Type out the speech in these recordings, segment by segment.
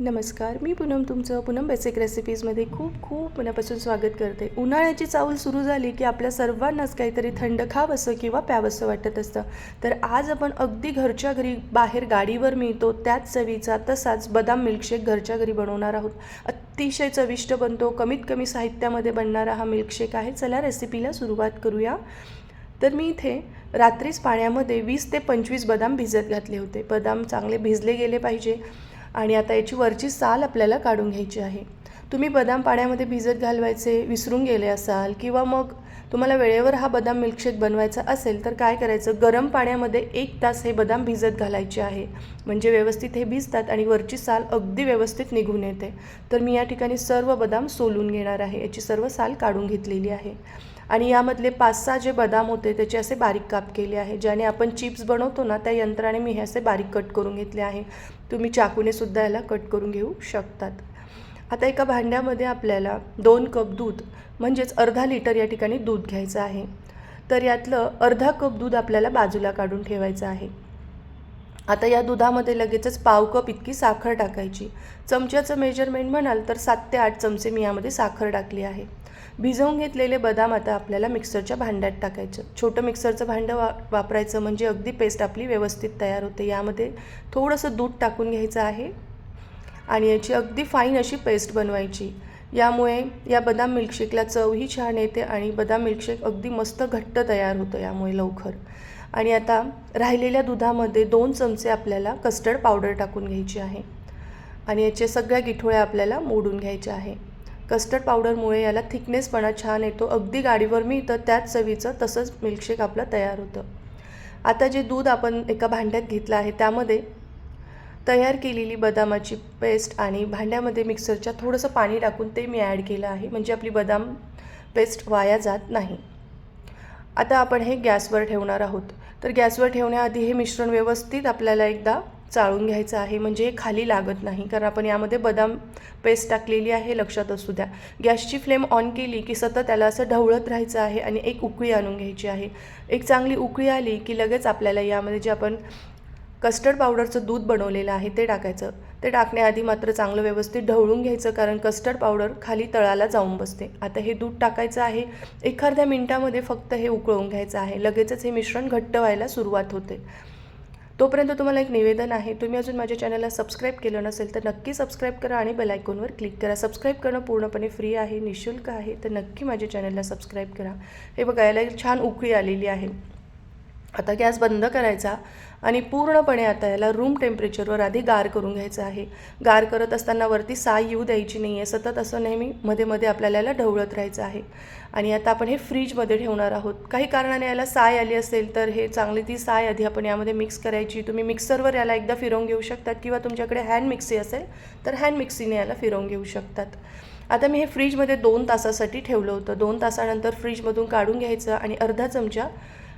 नमस्कार मी पूनम तुमचं पूनम बेसिक रेसिपीजमध्ये खूप खूप मनापासून स्वागत करते. उन्हाळ्याची चावल सुरू झाली की आपल्या सर्वांनाच काहीतरी थंड खावंसं किंवा प्यावंसं वाटत असतं. तर आज आपण अगदी घरच्या घरी बाहेर गाडीवर मिळतो त्याच चवीचा तसाच बदाम मिल्कशेक घरच्या घरी बनवणार आहोत. अतिशय चविष्ट बनतो कमीत कमी साहित्यामध्ये बनणारा हा मिल्कशेक आहे. चला रेसिपीला सुरुवात करूया. तर मी इथे रात्रीच पाण्यामध्ये वीस ते पंचवीस बदाम भिजत घातले होते. बदाम चांगले भिजले गेले पाहिजे. आणि आता याची वरची साल आपल्याला काढून घ्यायची आहे. तुम्ही बदाम पाण्यामध्ये भिजत घालवायचे विसरून गेले असाल किंवा मग तुम्हाला वेळेवर हा बदाम मिल्कशेक बनवायचा असेल तर काय करायचं? गरम पाण्यामध्ये एक तास हे बदाम भिजत घालायचे आहे. म्हणजे व्यवस्थित हे भिजतात आणि वरची साल अगदी व्यवस्थित निघून येते. तर मी या ठिकाणी सर्व बदाम सोलून घेणार आहे. याची सर्व साल काढून घेतलेली आहे. आणि यामधले पाच सहा जे बदाम होते त्याचे असे बारीक काप केले आहे. ज्याने आपण चिप्स बनवतो ना त्या यंत्राने मी हे असे बारीक कट करून घेतले आहे. तुम्ही चाकूने सुद्धा याला कट करून घेऊ शकतात. आता एका भांड्यामध्ये आपल्याला दोन कप दूध म्हणजेच अर्धा लिटर या ठिकाणी दूध घ्यायचं आहे. तर यातलं अर्धा कप दूध आपल्याला बाजूला काढून ठेवायचं आहे. आता या दुधामध्ये लगेचच पाव कप इतकी साखर टाकायची. चमच्याचं मेजरमेंट म्हणाल तर सात ते आठ चमचे मी यामध्ये साखर टाकली आहे. भिजवून घेतलेले बदाम आता आपल्याला मिक्सरच्या भांड्यात टाकायचं. छोटं मिक्सरचं भांडं वा वापरायचं म्हणजे अगदी पेस्ट आपली व्यवस्थित तयार होते. यामध्ये थोडंसं दूध टाकून घ्यायचं आहे. आणि याची अगदी फाईन अशी पेस्ट बनवायची. यामुळे या बदाम मिल्कशेकला चवही छान येते आणि बदाम मिल्कशेक अगदी मस्त घट्ट तयार होतं यामुळे लवकर. आणि आता राहिलेल्या दुधामध्ये दोन चमचे आपल्याला कस्टर्ड पावडर टाकून घ्यायची आहे. आणि याचे सगळ्या गिठोळ्या आपल्याला मोडून घ्यायच्या आहे. कस्टर्ड पावडरमुळे याला थिकनेसपणा छान येतो अगदी गाडीवर मिळतं त्याच चवीचं तसंच मिल्कशेक आपलं तयार होतं. आता जे दूध आपण एका भांड्यात घेतलं आहे त्यामध्ये तयार केलेली बदामाची पेस्ट आणि भांड्यामध्ये मिक्सरच्या थोडंसं पाणी टाकून ते मी ॲड केलं आहे. म्हणजे आपली बदाम पेस्ट वाया जात नाही. आता आपण हे गॅसवर ठेवणार आहोत. तर गॅसवर ठेवण्याआधी हे मिश्रण व्यवस्थित आपल्याला एकदा चाळून घ्यायचं आहे. म्हणजे हे खाली लागत नाही. कारण आपण यामध्ये बदाम पेस्ट टाकलेली आहे लक्षात असू द्या. गॅसची फ्लेम ऑन केली की सतत त्याला असं ढवळत राहायचं आहे आणि एक उकळी आणून घ्यायची आहे. एक चांगली उकळी आली की लगेच आपल्याला यामध्ये जे आपण कस्टर्ड पावडरचं दूध बनवलेलं आहे ते टाकायचं. ते टाकण्याआधी मात्र चांगलं व्यवस्थित ढवळून घ्यायचं कारण कस्टर्ड पावडर खाली तळाला जाऊन बसते. आता हे दूध टाकायचं आहे. एखाद्या मिनटामध्ये फक्त हे उकळून घ्यायचं आहे. लगेचच हे मिश्रण घट्ट व्हायला सुरुवात होते. तोपर्यंत तुम्हाला एक निवेदन आहे. तुम्ही अजून माझ्या चॅनलला सबस्क्राईब केलं नसेल तर नक्की सबस्क्राईब करा आणि बेल आयकॉनवर क्लिक करा. सबस्क्राईब करणं पूर्णपणे फ्री आहे निशुल्क आहे. तर नक्की माझ्या चॅनलला सबस्क्राईब करा. हे बघायला एक छान उकळी आलेली आहे. आता गॅस बंद करायचा आणि पूर्णपणे आता याला रूम टेम्परेचरवर आधी गार करून घ्यायचं आहे. गार करत असताना वरती साय येऊ द्यायची नाही आहे सतत असं नेहमी मध्ये मध्ये आपल्याला याला ढवळत राहायचं आहे. आणि आता आपण हे फ्रीजमध्ये ठेवणार आहोत. काही कारणाने याला साय आली असेल तर हे चांगली ती साय आधी आपण यामध्ये मिक्स करायची. तुम्ही मिक्सरवर याला एकदा फिरवून घेऊ शकतात किंवा तुमच्याकडे हँड मिक्सी असेल तर हँड मिक्सीने याला फिरवून घेऊ शकतात. आता मी हे फ्रीजमध्ये दोन तासासाठी ठेवलं होतं. दोन तासानंतर फ्रीजमधून काढून घ्यायचं आणि अर्धा चमचा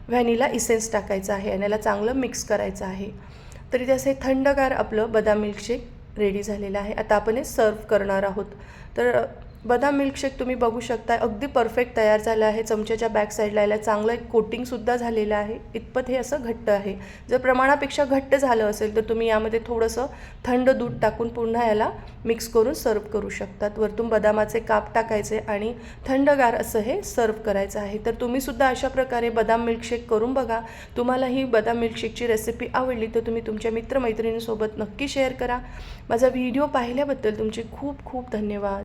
व्हॅनिला इसेन्स टाकायचं आहे आणि याला चांगलं मिक्स करायचं आहे. तरी ते हे थंडगार आपलं बदाम मिल्कशेक रेडी झालेलं आहे. आता आपण हे सर्व करणार आहोत. तर बदाम मिल्कशेक तुम्ही बघू शकता अगदी परफेक्ट तयार झालं आहे. चमच्याच्या बॅक साईडला याला चांगलं एक कोटिंगसुद्धा झालेलं आहे. इतपत हे असं घट्ट आहे. जर प्रमाणापेक्षा घट्ट झालं असेल तर तुम्ही यामध्ये थोडंसं थंड दूध टाकून पुन्हा याला मिक्स करून सर्व करू शकतात. वरतून बदामाचे काप टाकायचे आणि थंडगार असं हे सर्व करायचं आहे. तर तुम्हीसुद्धा अशा प्रकारे बदाम मिल्कशेक करून बघा. तुम्हाला ही बदाम मिल्कशेकची रेसिपी आवडली तर तुम्ही तुमच्या मित्रमैत्रिणींसोबत नक्की शेअर करा. माझा व्हिडिओ पाहिल्याबद्दल तुमचे खूप खूप धन्यवाद.